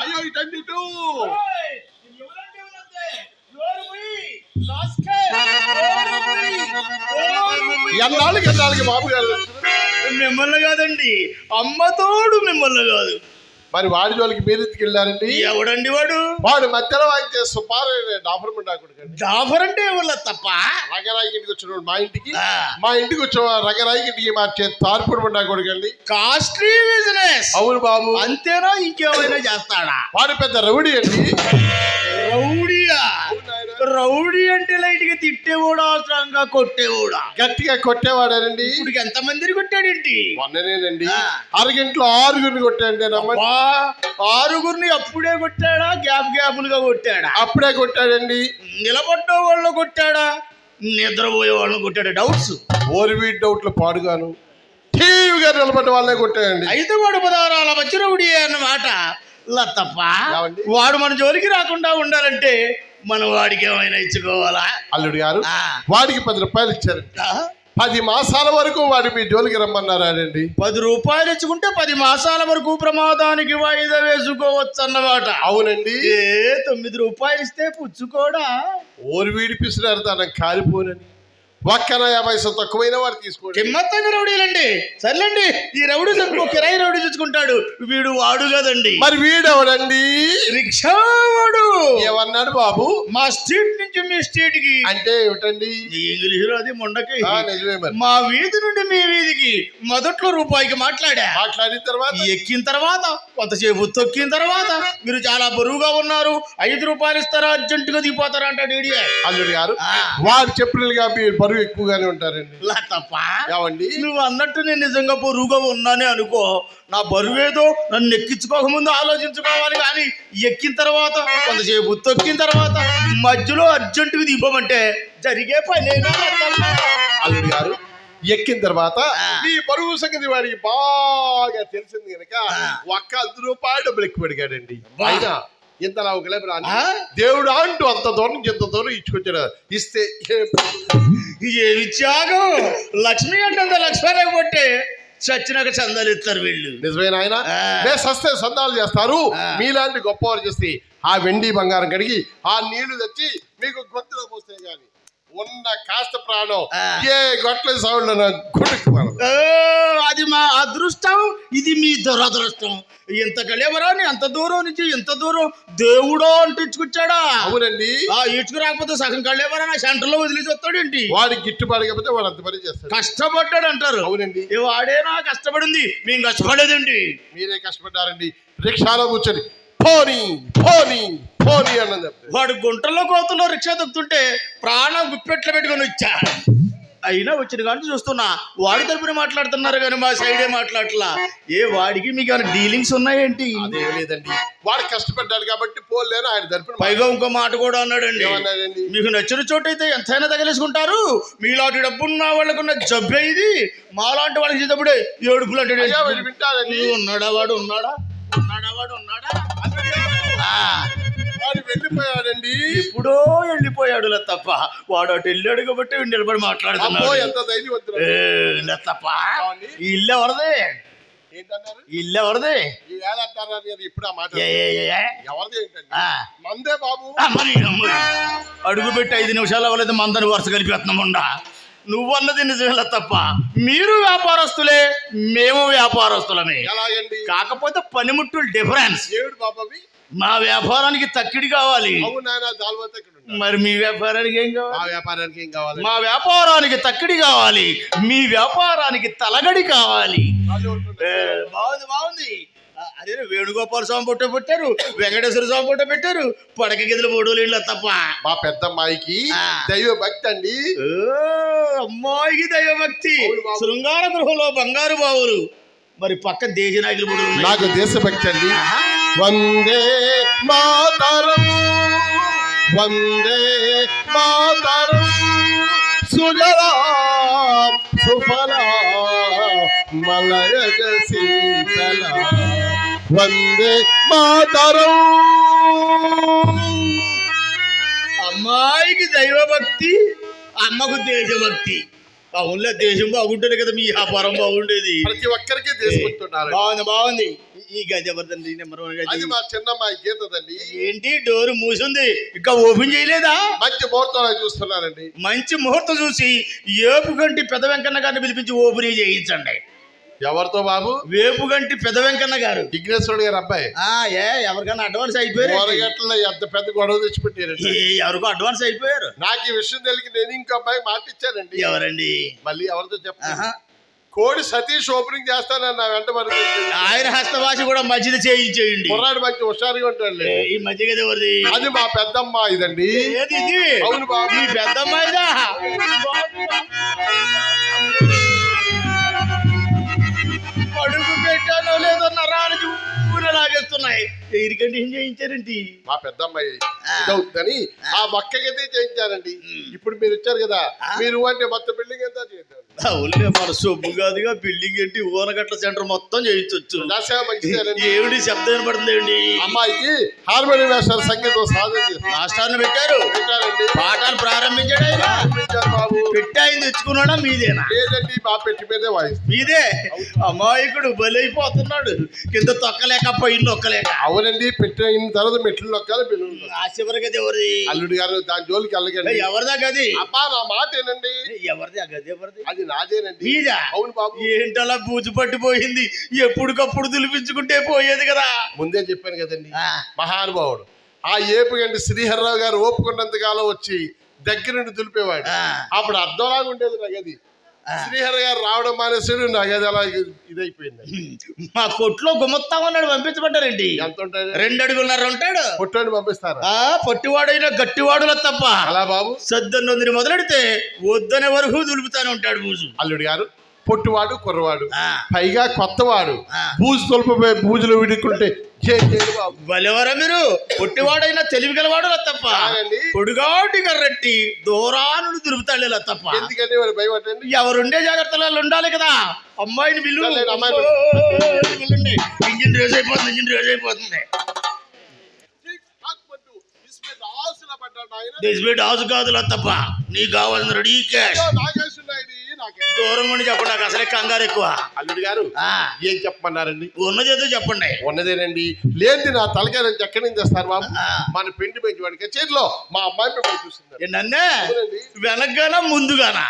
అయ్యో ఇటండి ఇటు? ఎన్నాళ్ళకి ఎన్నాళ్ళకి బాబు గారు మిమ్మల్ని కాదండి అమ్మతోడు మిమ్మల్ని కాదు మరి వాడి జోలికి మీరు ఎందుకు వెళ్ళారండి? ఎవడండి వాడు? వాడు మధ్యలో వాయించే సుపారు డాఫర్ కొడుకండి. డాఫర్ అంటే ఎవరు తప్ప? రంగరాయి ఇంటికి వచ్చిన మా ఇంటికి. మా ఇంటికి వచ్చిన రంగరాయి ఇంటికి మార్చే తార్పుడు ముండా కొడుకండి. కాస్ట్లీ బిజినెస్ అవును బాబు. అంతేనా ఇంకేమైనా చేస్తాడా? వాడు పెద్ద రౌడీ అండి. రౌడీయా. రౌడీ అంటే లైట్గా తిట్టేవాడా స్ట్రాంగ్గా కొట్టేవాడా. గట్టిగా కొట్టేవాడానండి? ఇప్పుడు ఎంత మందిని కొట్టాడేంటి మొన్ననేనండి. అరగంటలో ఆరుగురిని కొట్టాడండి ఆరుగురిని అప్పుడే కొట్టాడా? గ్యాప్ గ్యాపులుగా కొట్టాడా? అప్పుడే కొట్టాడండి. నిలబడ్డ వాళ్ళు కొట్టాడా? నిద్రపోయే వాళ్ళని కొట్టాడా? డౌట్స్ ఓరి వీడి డౌట్లు పాడుగాను. టీవీగా నిలబడ్డ వాళ్ళే కొట్టాడండి. అయితే వాడు పదహారాల మధ్యరవుడి అన్నమాట. లత్తప్ప ఏమండి? వాడు మన జోలికి రాకుండా ఉండాలంటే మనం వాడికి ఏమైనా ఇచ్చుకోవాలా? అల్లుడు గారు. వాడికి పది రూపాయలు ఇచ్చారండి ఆ? పది మాసాల వరకు వాడు మీ జోలికి రమ్మన్నారాడండి? పది రూపాయలు ఇచ్చుకుంటే పది మాసాల వరకు ప్రమాదానికి వాయిదా వేసుకోవచ్చు అన్నమాట అవునండి. ఏ తొమ్మిది రూపాయలు ఇస్తే పుచ్చుకోడా? ఓరి వీడి పిసినారు తన కాలిపోనని ఒక్కన యాభై శాతం తక్కువైన వాడు తీసుకోండి. కిమ్మత్తంగా రౌడీలండి. సర్లేండి ఈ రౌడీ ఇంకో కిరాయి రౌడీ తెచ్చుకుంటాడు వీడు వాడు కదండి. మరి వీడెవడండి? రిక్షా వాడు ఏమన్నాడు బాబు? మా స్ట్రీట్ నుంచి మీ స్ట్రీట్కి అంటే ఏమిటండి? ఇంగ్లీష్లో అది మొండకి. ఆ, నిజమే మరి. మా వీధి నుండి మీ వీధికి మొదట్లో రూపాయికి మాట్లాడా? మాట్లాడిన తర్వాత? ఎక్కిన తర్వాత కొంతసేపు తొక్కిన తర్వాత మీరు చాలా బరువుగా ఉన్నారు. ఐదు రూపాయలు ఇస్తారా అర్జెంటుగా దిగిపోతారా అంటాడు. అల్లుడు గారు ఆ. వాడు చెప్పినట్టుగా మీరు బరువు ఎక్కువగానే ఉంటారండి ఇలా తప్ప ఏమండి నువ్వు అన్నట్టు నేను నిజంగా బరువుగా ఉన్నానే అనుకో నా బరువేదో నన్ను ఎక్కించుకోక ముందు ఆలోచించుకోవాలి కానీ ఎక్కిన తర్వాత కొంతసేపు తొక్కిన తర్వాత మధ్యలో అర్జెంటుగా దింపమంటే జరిగే పనేనా లతమ్మ? అల్లుడు గారు ఎక్కిన తర్వాత. మీ బరువు సంగతి వాడికి బాగా తెలిసింది కనుక. ఒక్క అర్ధ రూపాయలు డబ్బులు ఎక్కువ అడిగాడండి బా. అయినా ఇంత ఆ? దేవుడు అంటూ అంత దూరం ఇంత దూరం ఇచ్చుకొచ్చాడు ఇస్తే ఏమి త్యాగం? లక్ష్మి అంటే లక్ష్మీ కొట్టే చచ్చినాక చందాలు ఇస్తారు వీళ్ళు. నిజమేనా ఆయన సస్తే సందాలు చేస్తారు. మీలాంటి గొప్పవారు చేస్తే ఆ వెండి బంగారం కడిగి ఆ నీళ్ళు తెచ్చి మీకు గొంతులో పోస్తే గాని ఉన్న కాస్త ప్రాణం. ఏ గొట్ల సౌండ్ అది మా అదృష్టం ఇది మీ దురదృష్టం. ఇంత కళేవరాని అంత దూరం నుంచి ఇంత దూరం దేవుడో అంటూ ఇచ్చుకొచ్చాడా అవునండి. ఆ ఇచ్చుకు రాకపోతే సగం కళ్ళేవరా నా సెంటర్లో వదిలేసి వస్తాడేంటి? వాడికి గిట్టుబాటు కాకపోతే వాడు అంత పని చేస్తాడు. కష్టపడ్డాడు అంటారు అవునండి. ఏ వాడేనా కష్టపడింది? మేము కష్టపడేదండి మీరే కష్టపడ్డారండి. రిక్షాలో కూర్చొని పోనీ పోనీ పోనీ అన్నది వాడు గుంటల్లో కోతల్లో రిక్షా తొక్కుతుంటే ప్రాణం గుప్పెట్లో పెట్టుకొని వచ్చా. అయినా వచ్చిన కానీ చూస్తున్నా వాడి తరపున మాట్లాడుతున్నారు కానీ మా సైడే మాట్లాడట్లా. ఏ వాడికి మీకు ఏమైనా డీలింగ్స్ ఉన్నాయేంటి? అదేం లేదండి. వాడు కష్టపడ్డాడు కాబట్టి పోలేను ఆయన తరపున పైగా ఇంకో మాట కూడా అన్నాడండి. ఏమన్నాడండి? మీకు నచ్చిన చోట అయితే ఎంతైనా తగిలేసుకుంటారు. మీలాంటి డబ్బున్న వాళ్ళకున్న జబ్బే ఇది. మాలాంటి వాళ్ళకి చేసేటప్పుడే ఏడుపులు అంటే అయ్యా వీడు వింటాడండి. ఉన్నాడా వాడు? ఉన్నాడా? ఉన్నాడా వాడు? ఉన్నాడా? వాడు వెళ్ళిపోయాడండి. ఎప్పుడో వెళ్ళిపోయాడు తప్ప. వాడు అటు వెళ్ళాడు కాబట్టి నిలబడి మాట్లాడుతున్నాడు. ఎంత తప్ప. ఈ ఇల్లు ఎవరిది? ఇల్లు ఎవరిది? ఇప్పుడు మందే బాబు. అడుగు పెట్టి ఐదు నిమిషాలు అవ్వలేదు మందని వరుస కలిపేస్తున్నాముండా నువ్వన్నది నిజమేలా తప్ప. మీరు వ్యాపారస్తులే మేము వ్యాపారస్తులమే. కాకపోతే పనిముట్టులు డిఫరెన్స్. ఏడు బాబావి మా వ్యాపారానికి తక్కిడి కావాలి. మరి మీ వ్యాపారానికి ఏం కావాలి? మా వ్యాపారానికి ఏం కావాలి? మా వ్యాపారానికి తక్కిడి కావాలి. మీ వ్యాపారానికి తలగడి కావాలి. బాగుంది బాగుంది. అదే వేణుగోపాల స్వామి పొట్ట పెట్టారు వెంకటేశ్వర స్వామి పొట్ట పెట్టారు పడక గదిలో మూడు లేళ్ళ తప్ప. మా పెద్దమ్మాయికి. దైవ భక్తి అండి. ఓ, అమ్మాయికి దైవభక్తి. అవును బాబు. శృంగార గృహంలో బంగారు బావులు. మరి పక్క దేశనాయకులు కూడా ఉన్నాయి. నాకు దేశభక్తి అండి. వందే మాతరం. వందే మాతరం. సుజలా సుఫలా మలయజ శీతల. వందే మాతరం. అమ్మాయికి దైవభక్తి అమ్మకు దేశభక్తి. అవునులే దేశం బాగుంటేనే కదా మీ వ్యాపారం బాగుండేది. ప్రతి ఒక్కరికి తీసుకుంటున్నారు. బాగుంది బాగుంది. ఈ గది ఎవరిదండి నెంబర్ వన్ అది గది మా చిన్నమ్మాయి గీతదండి ఏంటి డోర్ మూసింది? ఇంకా ఓపెన్ చేయలేదా? మంచి ముహూర్తాలు చూస్తున్నారండి. మంచి ముహూర్తం చూసి ఏపు గంటి పెద వెంకన్న గారిని పిలిపించి ఓపెన్ చేయించండి. ఎవరితో బాబు? వేపు గంటి పెద వెంకన్న గారు. విఘ్నేశ్వరుడు గారు అబ్బాయి. ఆ ఏ ఎవరికైనా అడ్వాన్స్ అయిపోయారు ఎంత పెద్ద గొడవ తెచ్చిపెట్టారండి. ఏ, ఎవరికో అడ్వాన్స్ అయిపోయారు? నాకు ఈ విషయం తెలిసి నేను ఇంకో అబ్బాయి మాటిచ్చానండి ఎవరండి? మళ్ళీ ఎవరితో చెప్ప. కోడి సతీష్ ఓపెనింగ్ చేస్తానని నా వెంట మరి ఆయన హస్తభాష కూడా మంచిది చేయించేయండి. కుర్రాడు మంచి హుషారుగా ఉంటాడులే. ఏ, ఈ మధ్య ఎవరిది? అది మా పెద్దమ్మ ఇదండి. ఏది ఇది? అవును బాబు. ఈ ఊరే ఎయిర్ కండిషన్ చేయించారేంటి మా పెద్దమ్మాయి ఇదవుతుందని ఆ మొక్కకైతే చేయించానండి ఇప్పుడు మీరు వచ్చారు కదా మీరు అంటే మొత్తం బిల్డింగ్ ఎంత చేద్దాం అవునులే మన సొమ్ము కాదుగా బిల్డింగ్ ఏంటి? ఊరగట్ల సెంటర్ మొత్తం చేయించవచ్చు ఏమిటి శబ్దం వినపడుతుంది ఏంటి అమ్మాయికి హార్మోనియం వేస్తారు సంగీతం సాధన మాస్టర్ని పెట్టారు. పాఠాలు ప్రారంభించాడు బాబు. పెట్టి ఆయన తెచ్చుకున్నాడా? మీదేనా? లేదండి మా పెట్టి మీదే వాయిస్తారు మీదే? అమాయకుడు బలైపోతున్నాడు. కింద తొక్కలేక పైన నొక్కలేక. అవునండి పెట్టిన తర్వాత మెట్లు నొక్కాలి పిల్లలు. ఆ ఎవరిది? అల్లుడు గారు దాని జోలికి వెళ్ళగండి ఎవరిదా గది? అబ్బా నా మాట ఏనండి? ఎవరిది ఆ గది ఎవరిది? అది నాదేనండి. మీదా? అవును బాబు. ఏంటలా బూజు పట్టిపోయింది? ఎప్పుడుకప్పుడు దులిపించుకుంటే పోయేది కదా. ముందే చెప్పాను కదండి మహానుభావుడు. ఆ ఏపుగండి శ్రీహర్రావు గారు ఓపుకున్నంత కాలం వచ్చి దగ్గర నుండి దులిపేవాడు అప్పుడు అర్థంలాగా ఉండేది నగది ఆ. శ్రీహరి గారు రావడం మానేసాడు నగది అలా ఇదైపోయింది. మా కొట్లో గుమత్తా ఉన్నాడు పంపించబడ్డారండి ఎంత ఉంటుంది రెండు అడుగున్నర ఉంటాడు. పుట్టని పంపిస్తారా? ఆ పొట్టివాడైనా గట్టివాడులో తప్ప. అలా బాబు. సద్దన్నొందిని మొదలెడితే వద్దనే వరకు దులుపుతానే ఉంటాడు బూజు అల్లుడు గారు పొట్టివాడు కుర్రవాడు. పైగా కొత్తవాడు. బూజు తొలిపోయి బూజులు విడుకుంటే భలేవరా మీరు. పొట్టివాడైనా తెలివి గలవాడు తప్ప. పొడుగాటి కర్రెట్టి దూరాను దులుపుతాడు ఇలా తప్ప. ఎందుకంటే మరి భయపడండి ఎవరుండే జాగ్రత్తలు ఉండాలి కదా. అమ్మాయిని బిల్లు ఇంజిన్ రేజ్ అయిపోతుంది ఇంజిన్ రేజ్ అయిపోతుంది. డిస్బిట్ హౌస్ కాదు తప్ప నీకు కావాల్సిన రెడీ క్యాష్ దూరం నుండి చెప్పండి నాకు అసలే కంగారు ఎక్కువ. అల్లుడు గారు ఆ, ఏం చెప్పమన్నారండి? ఉన్నది ఏదో చెప్పండి ఉన్నదేనండి లేనిది నా తలకాయ ఎక్కడి నుంచి తెస్తారు బాబు. మన పిండి పెంచి వాడికి చేతిలో మా అమ్మాయి ఏ నన్నే. వెనకగానా ముందుగానా?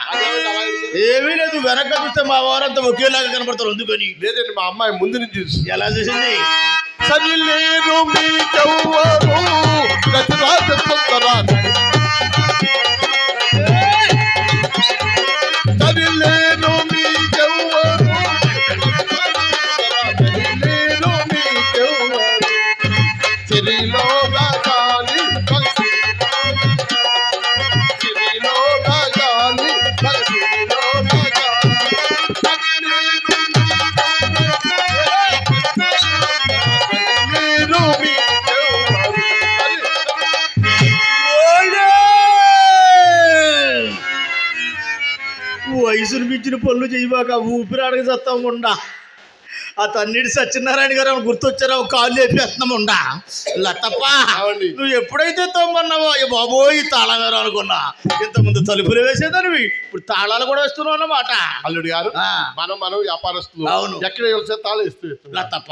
ఏమీ లేదు వెనక చూస్తే మా వారంతా ఒకేలాగా కనపడతారు అందుకని. లేదండి మా అమ్మాయి ముందు నుంచి చూస్తుంది. ఎలా చూసింది? సరిలేరు మీకెవ్వరు గతిరాజ సుందరాన్ని. సరిలేరు ఒక ఊపిరి ఊపిరాడక సత్తం ఉండా. ఆ తన్నిటి సత్యనారాయణ గారు గుర్తొచ్చారా? కాళ్ళు లేపేస్తున్నాం ఉండా. లతప్ప. నువ్వు ఎప్పుడైతే తోమన్నావో అయ్య బాబోయ్ తాళం వేరు అనుకున్నా. ఇంతకుముందు తలుపులు వేసేదానివి ఇప్పుడు తాళాలు కూడా వేస్తున్నావు అన్నమాట. అల్లుడు గారు ఆ, మనం మనం వ్యాపారస్తులు. అవును. ఎక్కడ వెళ్తే తాళం ఇస్తూ. లతప్ప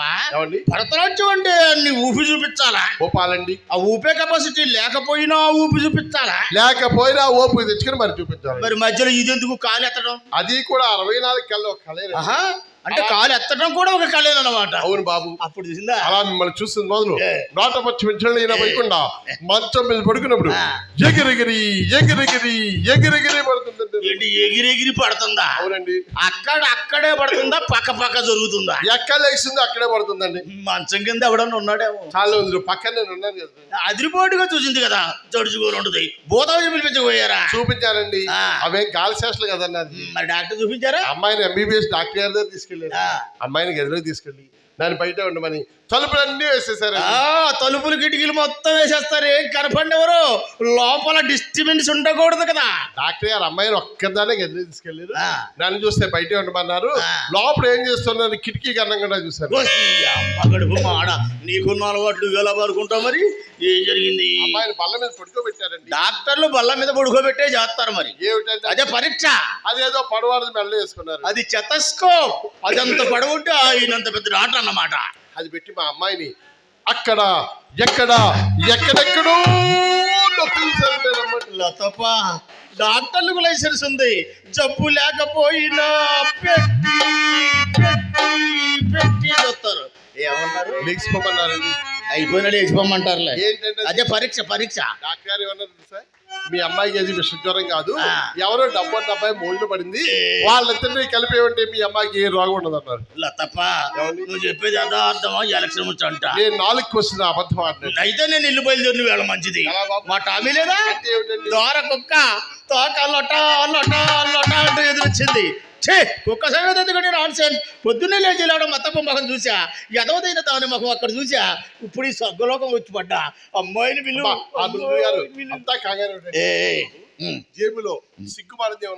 భరతనాట్యం అంటే నీ ఊపి చూపించాలా? గోపాలండి ఆ ఊపే కెపాసిటీ లేకపోయినా ఊపి చూపించాలా? లేకపోయినా ఓపిక తెచ్చుకొని మరి చూపించాలి. మరి మధ్యలో ఇదెందుకు కాలు ఎత్తడం? అది కూడా అరవై నాలుగు కల్లో ఒక కళే ఆహా. అంటే కాలు ఎత్తడం కూడా ఒక కళేనమాట అవును బాబు. అప్పుడు చూసిందా? అలా మిమ్మల్ని చూస్తుంది మొదలు ఏ. నోట పచ్చి వెంటనే ఈయన పోయకుండా మంచం మీద పడుకున్నప్పుడు. ఎగిరెగిరి ఎగిరెగిరి ఎగిరెగిరి పడుతుందండి ఏంటి ఎగిరెగిరి పడుతుందా? అవునండి. అక్కడ అక్కడే పడుతుందా? పక్క పక్క జరుగుతుందా? ఎక్కడ లేచిందో అక్కడే పడుతుందండి. మంచం కింద ఎవడన్నా ఉన్నాడేమో. చాలా ఉంది పక్కన నేను ఉన్నాను కదా. అదిరిపోటుగా చూసింది కదా జడుచుకొని ఉంటుంది భూతాలు పిలిపించబోయారా? చూపించానండి ఆ. అవే గాలి శేషలు కదన్నది మరి డాక్టర్ చూపించారా? అమ్మాయిని ఎంబీబీఎస్ డాక్టర్ గారి దగ్గర తీసుకెళ్ళారు ఆ. అమ్మాయిని గదిలోకి తీసుకెళ్ళి దాని బయట ఉండమని తలుపులన్నీ వేసేసారు ఆ తలుపులు కిటికీలు మొత్తం వేసేస్తారు. ఏం కనపడినెవరు లోపల డిస్టర్బెన్స్ ఉండకూడదు కదా. డాక్టర్ గారు అమ్మాయిని ఒక్కదానే గదిలో తీసుకెళ్ళారు. నన్ను చూస్తే బయట ఉండమన్నారు. లోపల ఏం చేస్తున్నారు? కిటికీ కన్నం కూడా చూశారు. ఓ, ఈ అమ్మ గడుపు మాడ నీకున్న అలవాట్లు ఎలా పడుకుంటావు మరి? ఏం జరిగింది? అమ్మాయిని బల్ల మీద పడుకోబెట్టారండి. డాక్టర్లు బల్ల మీద పడుకోబెట్టే చేస్తారు మరి. ఏమిటంటే అదే పరీక్ష. అదేదో పడవాడది మెల్ల వేసుకున్నారు. అది చెతస్కోప్. అదంత పడవుంటే ఆయనంత పెద్ద డాక్టర్ అన్నమాట. అది పెట్టి మా అమ్మాయిని అక్కడ ఎక్కడ ఎక్కడెక్కడో. లతప డాక్టర్లకు లైసెన్స్ ఉంది. జబ్బు లేకపోయినా పెట్టి పెట్టి పెట్టి వస్తారు ఏమన్నారు? లేచిపోమన్నారండి. అయిపోయినా లేచిపోమంటారులే. అదే పరీక్ష పరీక్ష. డాక్టర్ గారు ఏమన్నారు తెలుసా? మీ అమ్మాయికి అది విష జ్వరం కాదు. ఎవరో డబ్బు అబ్బాయి మూడు పడింది. వాళ్ళిద్దరిని కలిపి ఉంటే మీ అమ్మాయికి ఏ రోగం ఉండదు అన్నారు లతప్ప నువ్వు చెప్పేది అర్థమా ఎలక్షన్ ముచ్చంట నేను నాలుగు క్వశ్చన్ అబద్ధం ఆడినాను. అయితే నేను ఇల్లు బయలుదేరిన వేళ మంచిది? మా టామీ లేదా? దోర కుక్క తోక ఎదురొచ్చింది ఛే కుక్క సంగతి ఎందుకంటే నాన్ సెన్స్ పొద్దున్నే లేచి లేవడం మత్తప్ప ముఖం చూసా. ఎదవదైన దాని ముఖం అక్కడ చూసా. ఇప్పుడు ఈ స్వర్గలోకం వచ్చి పడ్డా అమ్మాయిని గారు అంతా కంగారు జేబులో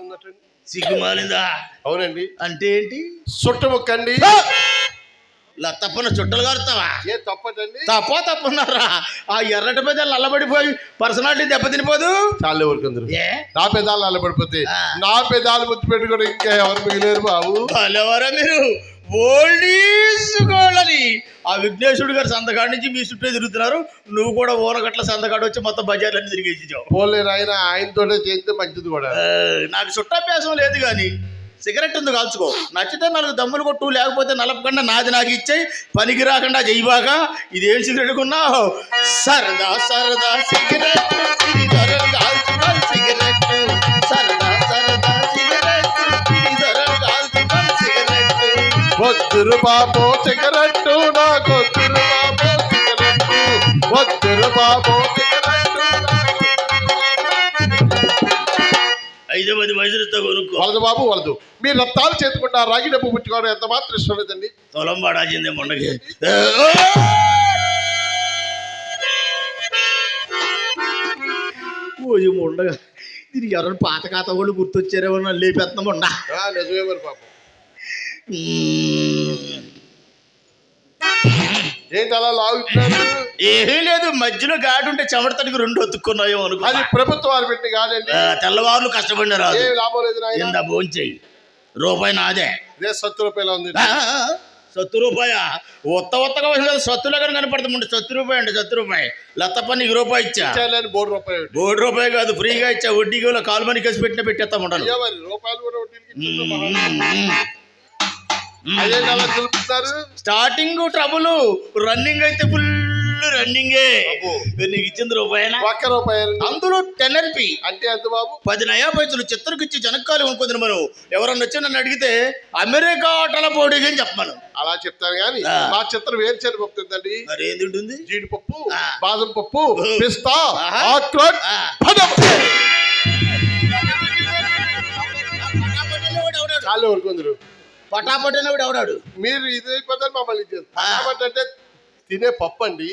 ఉన్నట్టు సిగ్గుమాలిందా? అవునండి. అంటే ఏంటి? చుట్టముక్కండి లత్తప్పన చుట్టలు కారుతావా? ఏ తప్పటండి తప్ప తప్పున్నారా? ఆ ఎర్రటి మీద నల్లబడిపోయి పర్సనాలిటీ దెబ్బతినిపోదు? చాలే ఊరుకుందరు. నా పెదాలు అల్లబడిపోతే. నా పెదాలు ముద్దు పెట్టుకుని ఇంకా ఎవరు మిగిలేరు బాబు? భలేవరా మీరు? గోల్డ్ ఆ విఘ్నేశ్వరుడు గారి సంతకాడి నుంచి మీ చుట్టూ తిరుగుతున్నారు. నువ్వు కూడా ఊరగట్ల సంతకాడు వచ్చి మొత్తం బజార్లన్నీ తిరిగేసావు పోలేరు ఆయన ఆయనతోనే చేస్తే మంచిది కూడా. నాకు చుట్టాభ్యాసం లేదు కానీ సిగరెట్ ఉంది కాల్చుకో. నచ్చితే నాలుగు దమ్ములు కొట్టు లేకపోతే నలపకుండా నాది నాకు ఇచ్చాయి. పనికి రాకుండా చెయ్యబాక ఇదేం సిగరెట్ కొన్నావు? సరదా సరదా సిగరెట్ సిగరెట్. సరదా సరదా సిగరెట్ సిగరెట్. వద్దురు బాబో సిగరెట్టు నాకు వద్దురు బాబో సిగరెట్టు. వద్దురు బాబో కొనుక్కో. వలదు బాబు వలదు మీ రక్తాలు చేతుకుంటా రాగి డబ్బు పుట్టుకోవడం ఎంత మాత్రం ఇష్టం లేదండి. తొలం పడాల్సిందే మొండకి ఓజు మొండగా. దీనికి ఎవరైనా పాత ఖాతా వాళ్ళు గుర్తొచ్చారేమో లేపేస్తున్నా మొండ. ఆ, నిజమే మరి పాపం. ఏంటి అలా లాగుతున్నారు? ఏమీ లేదు మధ్యలో గాడి ఉంటే చెమటతడికి రెండు ఒత్తుకున్నాయో అనుకో అది ప్రభుత్వాలు పెట్టి కాదండి. తెల్లవారులు కష్టపడిన రాదు ఏం లాభం లేదు నాయన. ఇందా భోంచేయి రూపాయి నాదే. ఇదే సత్తు రూపాయలు ఉంది. సత్తు రూపాయ? ఒత్త ఒత్తగా వచ్చిన సత్తులో కానీ కనపడుతుంది సత్తు రూపాయి అంటే సత్తు రూపాయి. లత్తప్ప నీకు రూపాయి ఇచ్చా? మూడు రూపాయలు మూడు రూపాయి కాదు ఫ్రీగా ఇచ్చా. వడ్డీకి వాళ్ళ కాలు మని కేసి పెట్టిన పెట్టేస్తామంటాను రూపాయలు కూడా వడ్డీకి స్టార్టింగ్ ట్రబుల్ రన్నింగ్ అయితే ఫుల్ రన్నింగే. నీకు ఇచ్చింది రూపాయనా? ఒక్క రూపాయలు అందులో టెన్ ఎల్పి అంటే ఎంత బాబు? పది నయా పైసలు చిత్రకిచ్చి జనకాలు అనుకుంది మనం ఎవరన్నా వచ్చి నన్ను అడిగితే అమెరికా ఆటల పోటీకి అని చెప్పమను. అలా చెప్తాను కానీ ఆ. మా చిత్రం ఏం చెరుపప్పు తిందండి మరి ఏది ఉంటుంది? జీడిపప్పు. బాదం పప్పు పిస్తా. ఆక్రోట్ ఆ. బాదం. పటాపట్టిన కూడా ఎవడాడు? మీరు ఇది అయిపోతారు మమ్మల్ని. కాబట్టి అంటే తినే పప్పు అండి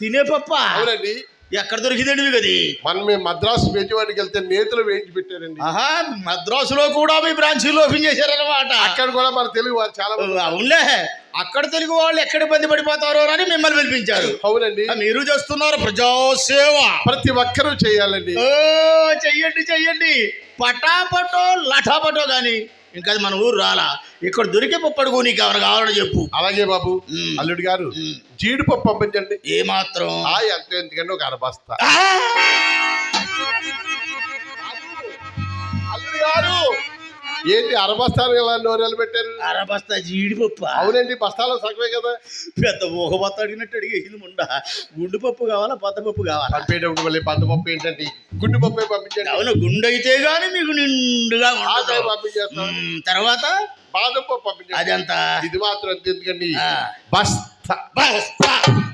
తినే పప్ప? అవునండి. ఎక్కడ దొరికిందండి మీకు అది? మనం మేము మద్రాసు బెజవాడికి వెళ్తే నేతలు వేయించి పెట్టారండి. ఆహా మద్రాసులో కూడా మీ బ్రాంచీలు ఓపెన్ చేశారన్నమాట. అక్కడ కూడా మన తెలుగు వారు చాలా మంది అవునులే. అక్కడ తెలుగు వాళ్ళు ఎక్కడ ఇబ్బంది పడిపోతారో అని మిమ్మల్ని పిలిపించారు. అవునండి. మీరు చేస్తున్నారు ప్రజాసేవ. ప్రతి ఒక్కరూ చేయాలండి. ఓ చెయ్యండి చెయ్యండి. పటాపటో లఠాపటో గాని ఇంకా అది మన ఊరు రాలా. ఇక్కడ దొరికే పప్పడుకో నీకు ఎవరు కావాలని చెప్పు. అలాగే బాబు. అల్లుడు గారు. జీడిపప్పు పంపించండి. ఏ మాత్రం ఆ ఎంత ఎందుకంటే ఒక అరబస్తా! అల్లుడు గారు! ఏంటి అరబస్తాను ఇలా నోరెలు పెట్టారు? అరబస్తా జీడిపప్పు. అవునండి బస్తాలో సగమే కదా. పెద్ద ఊహబత్త అడిగినట్టు అడిగేసింది ముండ. గుండు పప్పు కావాలా పప్పు కావాలా? పంపేటప్పుడు మళ్ళీ పప్పు ఏంటండి? గుండు పప్పే పంపించండి. అవును గుండు అయితే గాని మీకు నిండుగా పంపించేస్తాం తర్వాత? బాదం పప్పు పంపించండి. అదంతా? ఇది మాత్రం ఎందుకండి. బస్తా. బస్తా.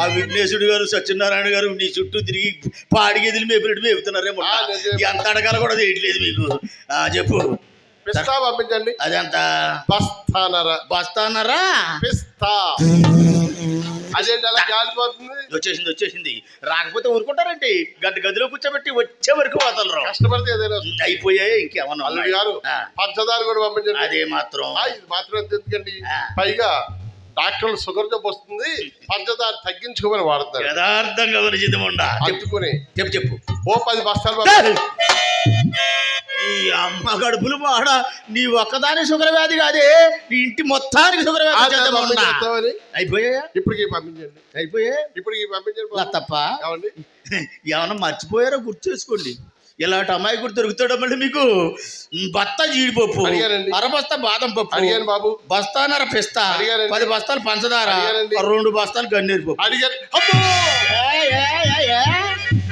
ఆ విఘ్నేశుడు గారు సత్యనారాయణ గారు నీ చుట్టూ తిరిగి పాడి గదిలి మేపినట్టు మేపుతున్నారేమో. ఎంత అడగాల కూడా తెలియట్లేదు మీకు. చెప్పు. పిస్తా పంపించండి. అదంత? బస్తానర. బస్తానరా? పిస్తా. అదేంటి అలా కాలిపోతుంది వచ్చేసింది వచ్చేసింది. రాకపోతే ఊరుకుంటారండి గంట గదిలో కూర్చోబెట్టి వచ్చే వరకు వదలరు కష్టపడితే ఏదైనా. అయిపోయాయి ఇంకేమన్నా? గారు పంచదార కూడా పంపించండి. అదే మాత్రం. మాత్రం ఎందుకండి. పైగా డాక్టర్లు షుగర్ జబ్బు వస్తుంది పంచదార తగ్గించుకోమని వాడతారు యథార్థంగా వినిచితం ఉండా. చెప్పు అందుకుని చెప్పు చెప్పు. ఓ పది బస్తాలు. ఈ అమ్మ గడుపులు మాడ నీ ఒక్కదాని షుగర్ వ్యాధి కాదే నీ ఇంటి మొత్తానికి షుగర్ వ్యాధి అయిపోయాయా? ఇప్పటికి పంపించండి. అయిపోయా ఇప్పటికి పంపించండి తప్ప ఏమన్నా మర్చిపోయారో గుర్తు చేసుకోండి. ఇలాంటి దొరుకుతాడు మళ్ళీ మీకు? బత్త జీడిపప్పు. అరబస్తా బాదం పప్పు అడిగాను బాబు. బస్తాన్నర పిస్తా. పది బస్తాలు పంచదార. రెండు బస్తాలు గన్నేరు పప్పు. అడిగారు అమ్మో!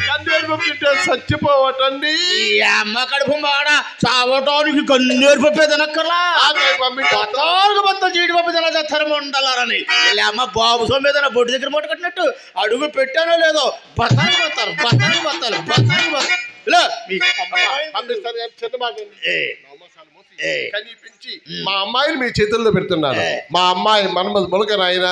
కన్నేరు పప్పు తింటే చచ్చిపోవటండి. ఈ అమ్మ కడుపు మాడ చావటానికి గన్నేరు పప్పు తినక్కర్లా? బత్తాలకు బత్తాలు జీడిపప్పు తిన చేస్తారు ఉండాలని అమ్మ బాబు సొమ్మ బొడ్డు దగ్గర మూట కట్టినట్టు అడుగు పెట్టానో లేదో. బత్తాలు బత్తాలు బత్తాలు బత్తాలు బత్తాలు బత్తాలు. మీ మాట. కనిపించి అమ్మాయిని మీ చేతుల్లో పెడుతున్నాను. మా అమ్మాయి మన్మధ మొలక నాయన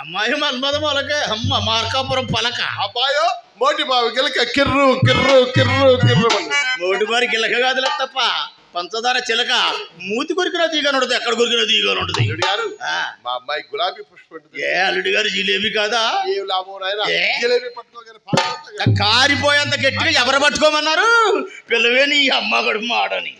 అమ్మాయి మన్మద మొలకే అమ్మ మార్కాపురం పలక అబ్బాయో మోటి బావి గిలక కిర్రు కిర్రు కిర్రు కిర్రు. నోటి మరి గిలక కాదులే తప్ప పంచదార చిలక మూతి కొరికిన తీగని ఉంటుంది ఎక్కడ కొరికిన తీగని ఉంటుంది గారు మా అమ్మాయి గులాబీ పుష్ప ఏ అల్లుడి గారు జిలేబీ కదా. కారిపోయేంత గట్టిగా ఎవరు పట్టుకోమన్నారు? పిల్లవే నీ అమ్మ గడుపు ఆడని